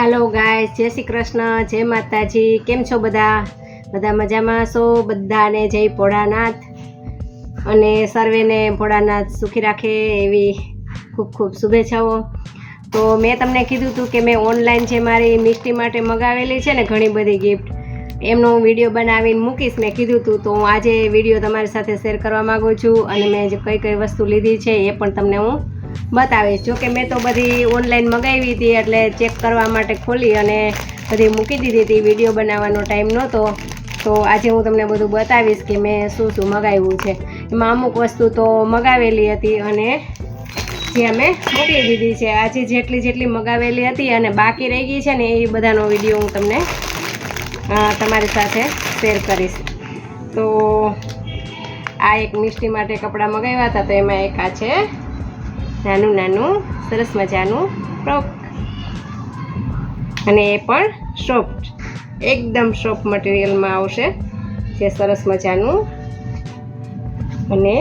Hello ગાય જય શ્રી કૃષ્ણ. જય માતાજી. કેમ છો બધા? બધા મજામાં? છો બધાને જય ભોળાનાથ. અને સર્વેને ભોળાનાથ સુખી રાખે એવી ખૂબ ખૂબ શુભેચ્છાઓ. તો મેં તમને કીધું હતું કે મેં ઓનલાઈન જે મારી મિષ્ટી માટે મગાવેલી છે ને ઘણી બધી ગિફ્ટ એમનો હું વીડિયો બનાવીને મૂકીશ. મેં કીધું હતું તો હું આજે વીડિયો તમારી સાથે શેર કરવા માગું છું અને મેં જે કઈ કઈ વસ્તુ લીધી છે એ પણ તમને હું બતાવીશ જો કે મેં તો બધી ઓનલાઈન મગાવી હતી એટલે ચેક કરવા માટે ખોલી અને બધી મૂકી દીધી હતી. વીડિયો બનાવવાનો ટાઈમ નહોતો. તો આજે હું તમને બધું બતાવીશ કે મેં શું શું મગાવ્યું છે. એમાં અમુક વસ્તુ તો મગાવેલી હતી અને જે અમે મોકલી દીધી છે. આજે જેટલી જેટલી મગાવેલી હતી અને બાકી રહી ગઈ છે ને એ બધાનો વીડિયો હું તમને તમારી સાથે શેર કરીશ. તો આ એક મિષ્ટી માટે કપડાં મગાવ્યા હતા. તો એમાં એક આ છે. નાનું નાનું, સરસ મજાનું ફ્રોક અને એ પણ સોફ્ટ એકદમ સોફ્ટ મટીરિયલમાં આવશે, જે સરસ મજાનું. અને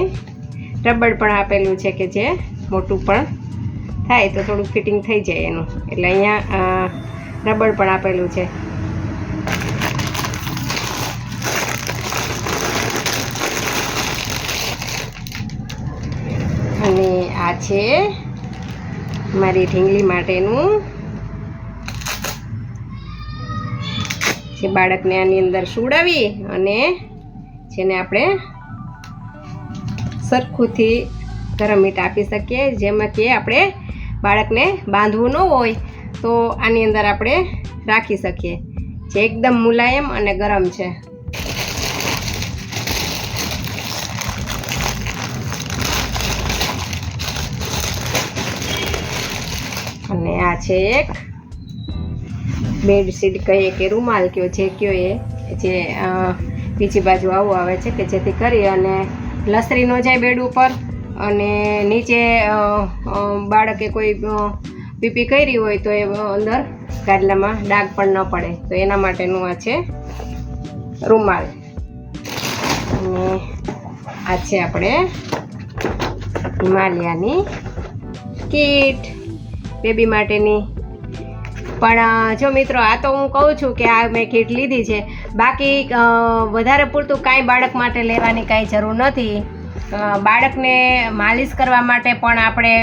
રબડ પણ આપેલું છે કે જે મોટું પણ થાય તો થોડું ફિટિંગ થઈ જાય એનું. એટલે અહીંયા રબડ પણ આપેલું છે અને આ છે મારી ઢીંગલી માટેનું. જે બાળકને આની અંદર સુડાવી અને જેને આપણે સરખુંથી ગરમ મીઠ આપી શકીએ, જેમાં કે આપણે બાળકને બાંધવું ન હોય તો આની અંદર આપણે રાખી શકીએ. જે એકદમ મુલાયમ અને ગરમ છે. અને આ છે એક બેડશીટ કહીએ કે રૂમાલ કયો જે કયો એ, જે બીજી બાજુ આવું આવે છે કે જેથી કરી અને લસરી ન જાય બેડ ઉપર અને નીચે બાળકે કોઈ પીપી કરી હોય તો એ અંદર ગાદલામાં ડાઘ પણ ન પડે. તો એના માટેનું આ છે રૂમાલ. અને આ છે આપણે હિમાલયાની કીટ. બેબી માટેની. પણ જો મિત્રો, આ તો હું કહું છું કે આ મેં કીટ લીધી છે. બાકી વધારે પૂરતું કાંઈ બાળક માટે લેવાની કાંઈ જરૂર નથી. બાળકને માલિશ કરવા માટે પણ આપણે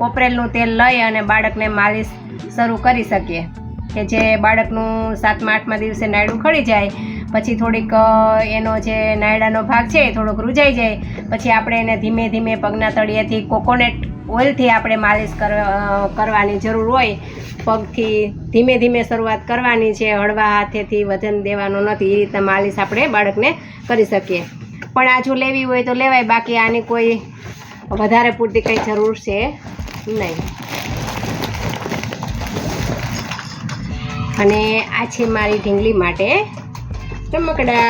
કોપરેલનું તેલ લઈ અને બાળકને માલિશ શરૂ કરી શકીએ. કે જે બાળકનું સાતમા, આઠમા દિવસે નાયડું ખડી જાય, પછી થોડીક એનો જે નાયડાનો ભાગ છે એ થોડોક રૂજાઈ જાય, પછી આપણે એને ધીમે ધીમે પગના તળિયેથી કોકોનટ ઓઇલથી આપણે માલિશ કર કરવાની જરૂર હોય. પગથી ધીમે ધીમે શરૂઆત કરવાની છે. હળવા હાથેથી વજન દેવાનું નથી. એ રીતના માલિશ આપણે બાળકને કરી શકીએ. પણ આ જો લેવી હોય તો લેવાય. બાકી આની કોઈ વધારે પૂરતી કંઈ જરૂર છે નહીં. અને આ છે મારી ઢીંગલી માટે રમકડા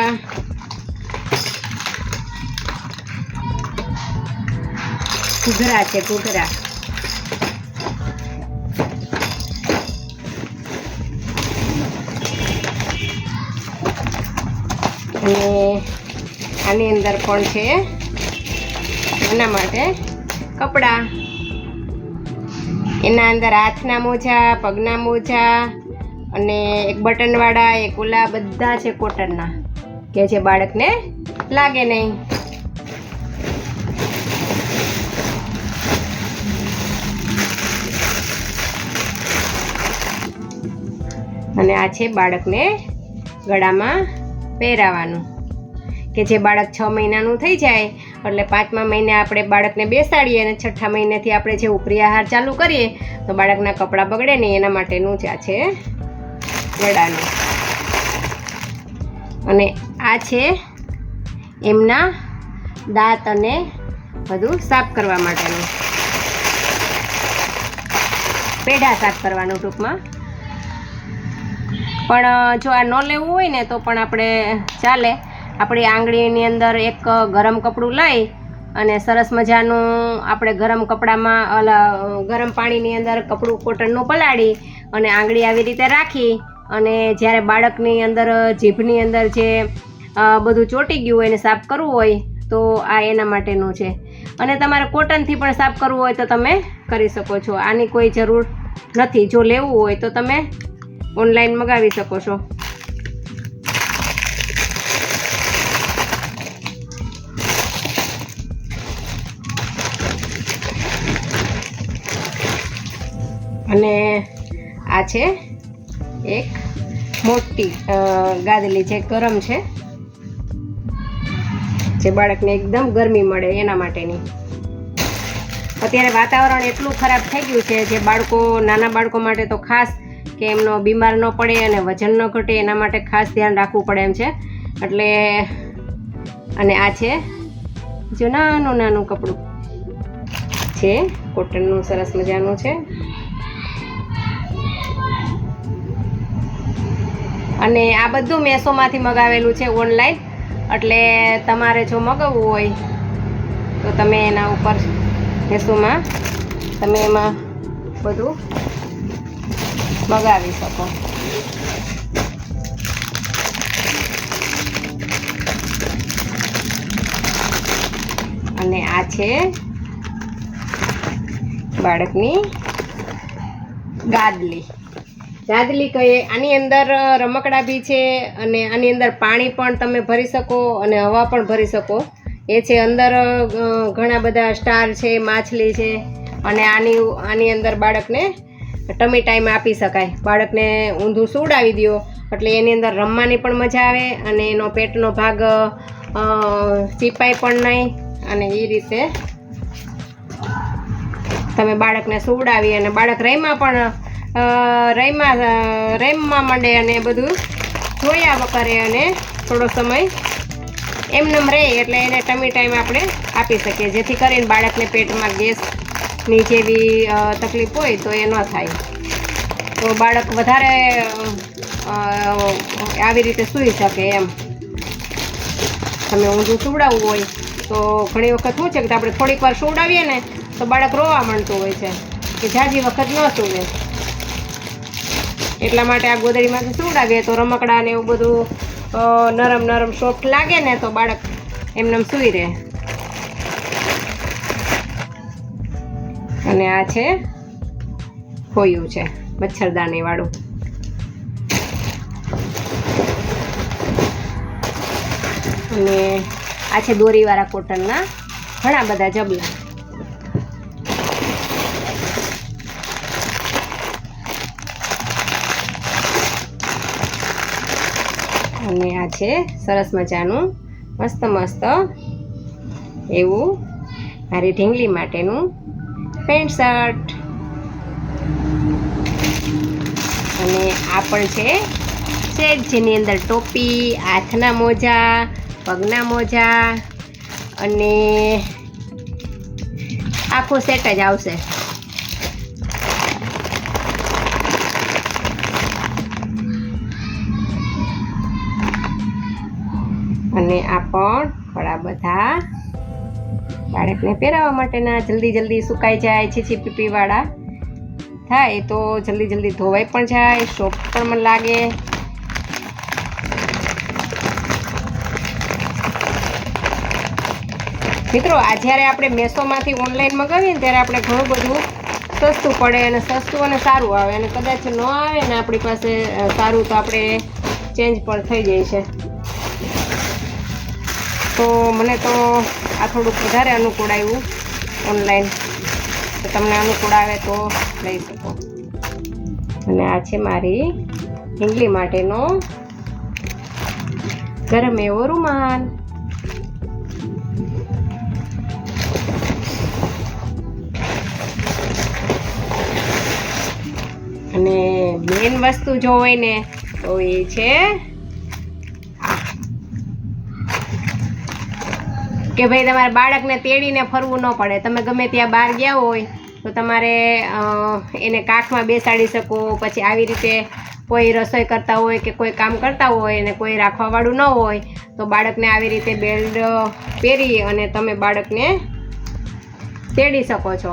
ઘૂઘરા છે ઘૂઘરા અને આની અંદર પણ છે? એના માટે કપડાં. એના અંદર હાથના મોજા, પગના મોજા અને એક બટનવાળા, એક ઓલા બધા છે કોટનના. કે જે બાળકને લાગે નહીં. અને આ છે બાળકને ગળામાં પહેરાવાનું. કે જે બાળક છ મહિનાનું થઈ જાય, એટલે પાંચમા મહિને આપણે બાળકને બેસાડીએ અને છઠ્ઠા મહિનેથી આપણે જે ઉપરી આહાર ચાલુ કરીએ, તો બાળકના કપડાં બગડે નહીં એના માટેનું જ આ છે ગળાનું. અને આ છે એમના દાંત અને બધું સાફ કરવા માટેનું. પેઢા સાફ કરવાનું ટૂંકમાં. પણ જો આ ન લેવું હોય ને તો પણ આપણે ચાલે. આપણી આંગળીની અંદર એક ગરમ કપડું લઈ અને સરસ મજાનું આપણે ગરમ કપડામાં ગરમ પાણીની અંદર કપડું કોટનનું પલાળી અને આંગળી આવી રીતે રાખી અને જ્યારે બાળકની અંદર જીભની અંદર જે બધું ચોંટી ગયું હોય એને સાફ કરવું હોય તો આ એના માટેનું છે. અને તમારે કોટનથી પણ સાફ કરવું હોય તો તમે કરી શકો છો. આની કોઈ જરૂર નથી. જો લેવું હોય તો તમે ઓનલાઈન મગાવી શકો છો. અને આ છે એક મોટી ગાદલી જે ગરમ છે, જે બાળકને એકદમ ગરમી મળે એના માટેની. અત્યારે વાતાવરણ એટલું ખરાબ થઈ ગયું છે જે બાળકો, નાના બાળકો માટે તો ખાસ કે એમનો બીમાર ન પડે અને વજન ન ઘટે, એના માટે ખાસ ધ્યાન રાખવું પડે એમ છે. એટલે અને આ છે જો નાનું નાનું કપડું. છે, કોટનનું સરસ મજાનું છે. અને આ બધું મેસોમાંથી મગાવેલું છે ઓનલાઈન. એટલે તમારે જો મગાવવું હોય, તો તમે એના ઉપર મેસોમાં તમે એમાં બધું મગાવી શકો. અને આ છે બાળકની ગાદલી. ગાદલી કહીએ, આની અંદર રમકડા બી છે અને આની અંદર પાણી પણ તમે ભરી શકો અને હવા પણ ભરી શકો. એ છે અંદર ઘણા બધા સ્ટાર છે, માછલી છે અને આની આની અંદર બાળકને ટમી ટાઈમ આપી શકાય. બાળકને ઊંધું સુવડાવી દો, એટલે એની અંદર રમવાની પણ મજા આવે અને એનો પેટનો ભાગ ચીપાય પણ નહીં અને એ રીતે તમે બાળકને સુવડાવી અને બાળક રહીમાં પણ રહીમાં રમવા માંડે અને બધું જોયા કરે અને થોડો સમય એમનેમ રહે એટલે એને ટમી ટાઈમ આપણે આપી શકીએ. જેથી કરીને બાળકને પેટમાં ગેસની જેવી તકલીફ હોય તો એ ન થાય. તો બાળક વધારે આવી રીતે સૂઈ શકે એમ. તમે ઊંધું સુવડાવવું હોય તો ઘણી વખત શું છે કે આપણે થોડીક વાર સુવડાવીએ ને તો બાળક રોવા માંડતું હોય છે, કે જાજી વખત ન સૂવે. એટલા માટે આ ગોદડીમાંથી સુવડાવીએ તો રમકડા ને એવું બધું નરમ નરમ સોફ્ટ લાગે ને તો બાળક એમનેમ સૂઈ રહે. અને આ છે ખોયું છે, મચ્છરદાની વાળું. અને આ છે દોરીવાળા કોટનના ઘણા બધા જબલા. અને આ છે સરસ મજાનું, મસ્ત મસ્ત એવું મારી ઢીંગલી માટેનું પેન્ટ શર્ટ. અને આ પણ છે સેટ, જેની અંદર ટોપી, હાથના મોજા, પગના મોજા અને આખો સેટ જ આવશે. અને આ પણ થોડા બધા બાળકને પહેરાવવા માટેના જલ્દી જલ્દી સુકાઈ જાય છીછી પીપીવાળા થાય તો જલ્દી જલ્દી ધોવાઈ પણ જાય, શોખ પણ લાગે. મિત્રો, આ જ્યારે આપણે મેસોમાંથી ઓનલાઈન મગાવીએ ને ત્યારે આપણે ઘણું બધું સસ્તું પડે અને સસ્તું અને સારું આવે અને કદાચ ન આવે ને આપણી પાસે સારું તો આપણે ચેન્જ પણ થઈ જાય છે. તો મને તો આ થોડુંક વધારે અનુકૂળ આવ્યું ઓનલાઈન તો તમને અનુકૂળ આવે તો લઈ શકો. અને આ છે મારી ઢીંગલી માટેનો ગરમ એવો રૂમાલ. અને મેન વસ્તુ જો હોય ને તો એ છે કે ભાઈ તમારે બાળકને તેડીને ફરવું ન પડે. તમે ગમે ત્યાં બહાર ગયા હોય તો તમારે એને કાખમાં બેસાડી શકો, પછી આવી રીતે કોઈ રસોઈ કરતા હોય કે કોઈ કામ કરતા હોય અને કોઈ રાખવાવાળું ન હોય, તો બાળકને આવી રીતે બેલ્ટ પહેરી અને તમે બાળકને તેડી શકો છો.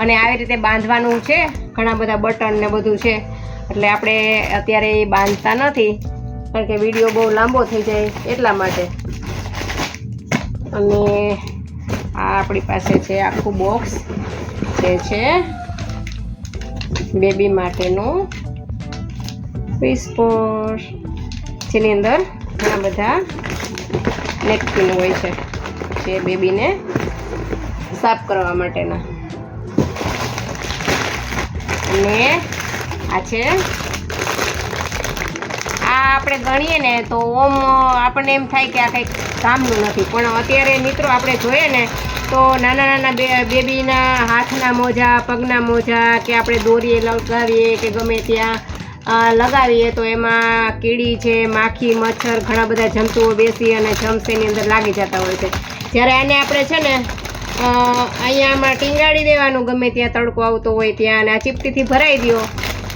અને આવી રીતે બાંધવાનું છે, ઘણા બધા બટન ને બધું છે. એટલે આપણે અત્યારે એ બાંધતા નથી, કારણ કે વીડિયો બહુ લાંબો થઈ જાય એટલા માટે. અને આ આપણી પાસે છે આખું બોક્સ જે છે બેબી માટેનું વિસ્પોર જેની અંદર ઘણા બધા નેપકિન હોય છે જે બેબીને સાફ કરવા માટેના. અને આ છે આ આપણે ગણીએ ને તો ઓમ, આપણને એમ થાય કે આ કંઈક કામનું નથી. પણ અત્યારે મિત્રો આપણે જોઈએ ને, તો નાના નાના બેબીના હાથના મોજા, પગના મોજા કે આપણે દોરીએ, લગાવીએ કે ગમે ત્યાં લગાવીએ તો એમાં કીડી છે, માખી, મચ્છર ઘણા બધા જંતુઓ બેસી અને જમ્સ એની અંદર લાગી જતા હોય છે. જ્યારે આને આપણે છે ને અહીંયામાં ટીંગાડી દેવાનું, ગમે ત્યાં તડકો આવતો હોય ત્યાં અને આ ચીપટીથી ભરાઈ દો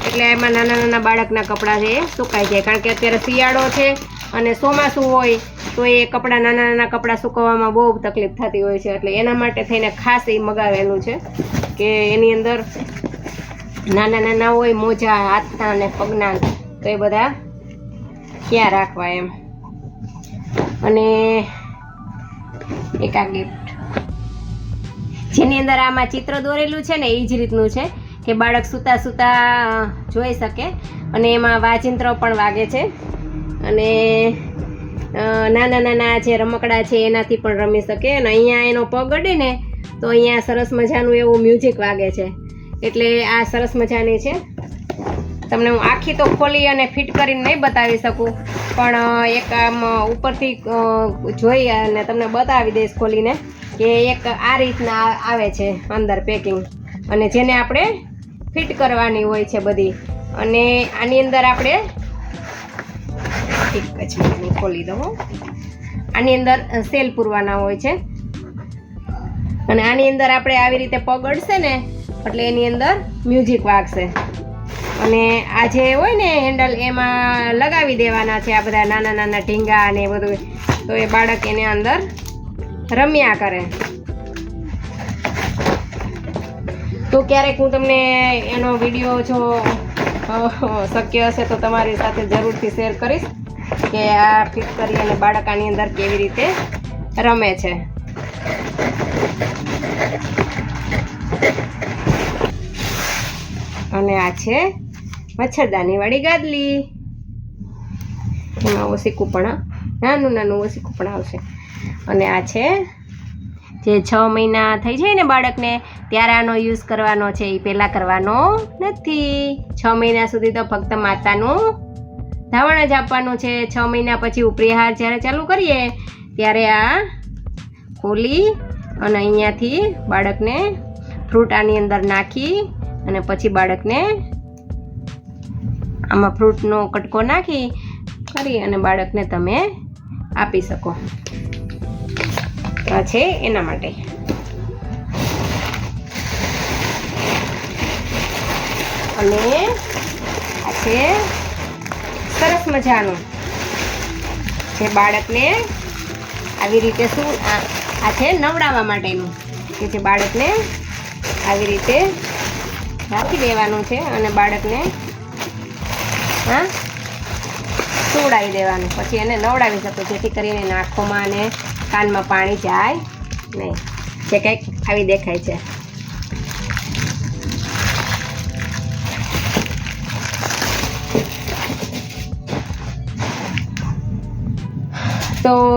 એટલે એમાં નાના નાના બાળકના કપડાં છે એ સુકાઈ જાય. કારણ કે અત્યારે શિયાળો છે અને ચોમાસું હોય તો એ કપડાં નાના નાના કપડાં સુકવવામાં બહુ તકલીફ થતી હોય છે. એટલે એના માટે થઈને ખાસ એ મગાવેલું છે કે એની અંદર નાના નાના હોય, મોજા, હાથના અને પગના, તો એ બધા ક્યાં રાખવા એમ. અને એક આ ગિફ્ટ જેની અંદર આમાં ચિત્ર દોરેલું છે ને એ જ રીતનું છે કે બાળક સૂતા સૂતા જોઈ શકે અને એમાં વાજિંત્ર પણ વાગે છે. અને નાના નાના જે રમકડા છે એનાથી પણ રમી શકે. અને અહીંયા એનો પગ અડે ને, તો અહીંયા સરસ મજાનું એવું મ્યુઝિક વાગે છે. એટલે આ સરસ મજાની છે. તમને હું આખી તો ખોલી અને ફિટ કરીને નહીં બતાવી શકું. પણ એક આમ ઉપરથી જોઈ અને તમને બતાવી દઈશ ખોલીને કે એક આ રીતના આવે છે અંદર પેકિંગ અને જેને આપણે ફિટ કરવાની હોય છે બધી. અને આની અંદર આપણે એક જ મિનિટ ખોલી દઉં. આની અંદર સેલ પૂરવાના હોય છે. અને આની અંદર આપણે આવી રીતે પગડશે ને, એટલે એની અંદર મ્યુઝિક વાગશે. અને આ જે હોય ને, હેન્ડલ, એમાં લગાવી દેવાના છે આ બધા નાના નાના ઢીંગા અને એ બધું. તો એ બાળક એને અંદર રમ્યા કરે. તો ક્યારેક હું તમને એનો વીડિયો જો શક્ય હશે તો તમારી સાથે જરૂરથી શેર કરીશ. કે આ ફિટ કરી અને બાળક આની અંદર કેવી રીતે રમે છે. અને આ છે મચ્છરદાની વાળી ગાદલી. એમાં ઓસીકું પણ નાનું નાનું ઓસીકું પણ આવશે. અને આ છે જે છ મહિના થઈ જાય ને બાળકને, ત્યારે આનો યુઝ કરવાનો છે એ પહેલાં કરવાનો નથી. છ મહિના સુધી તો ફક્ત માતાનું ધાવણ જ આપવાનું છે. છ મહિના પછી ઉપરી હાર જ્યારે ચાલુ કરીએ, ત્યારે આ ખોલી અને અહીંયાથી બાળકને ફ્રૂટ આની અંદર નાખી અને પછી બાળકને આમાં ફ્રૂટનો કટકો નાખી કરી અને બાળકને તમે આપી શકો. આ છે એના માટે. અને આ છે મજાનું. જે બાળકને આવી રીતે શું આ છે નવડાવવા માટેનું. કે જે બાળકને આવી રીતે રાખી દેવાનું છે અને બાળકને, હા, સુવડાવી દેવાનું. પછી એને નવડાવી શકો, જેથી કરીને આંખોમાં અને કાનમાં પાણી જાય નહીં. જે કંઈક આવી દેખાય છે.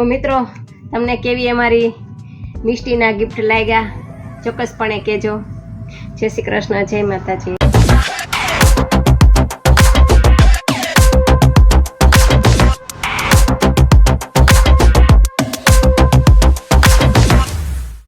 મિત્રો તમને કેવી અમારી મિષ્ટીના ગિફ્ટ લાગ્યા? ચોક્કસપણે કહેજો. જય શ્રી કૃષ્ણ જય માતાજી.